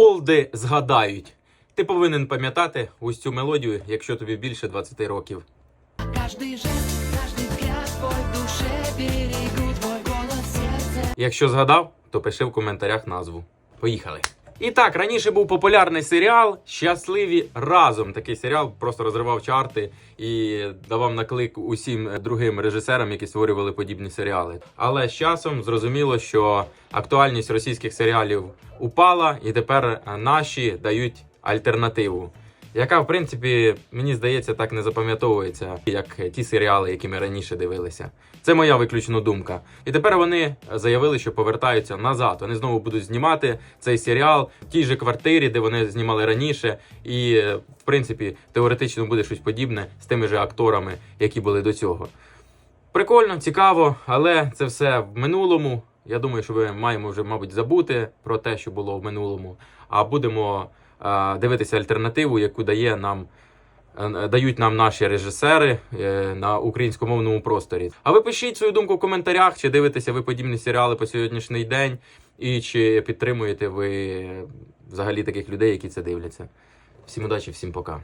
олди згадають. Ти повинен пам'ятати ось цю мелодію, якщо тобі більше 20 років. Каждый жест, каждый взгляд твой душе берегу твой голос в. Якщо згадав, то пиши в коментарях назву. Поїхали. І так, раніше був популярний серіал Щасливі разом. Такий серіал просто розривав чарти і давав наклик усім другим режисерам, які створювали подібні серіали. Але з часом зрозуміло, що актуальність російських серіалів упала, і тепер наші дають альтернативу. Яка, в принципі, мені здається, так не запам'ятовується, як ті серіали, які ми раніше дивилися. Це моя виключно думка. І тепер вони заявили, що повертаються назад. Вони знову будуть знімати цей серіал в тій же квартирі, де вони знімали раніше. І, в принципі, теоретично буде щось подібне з тими же акторами, які були до цього. Прикольно, цікаво, але це все в минулому. Я думаю, що ми маємо вже, мабуть, забути про те, що було в минулому, а будемо дивитися альтернативу, яку дає нам. е, Дають нам наші режисери е, на українськомовному просторі. А ви пишіть свою думку в коментарях, чи дивитеся ви подібні серіали по сьогоднішній день, і чи підтримуєте ви взагалі таких людей, які це дивляться. Всім удачі, всім пока.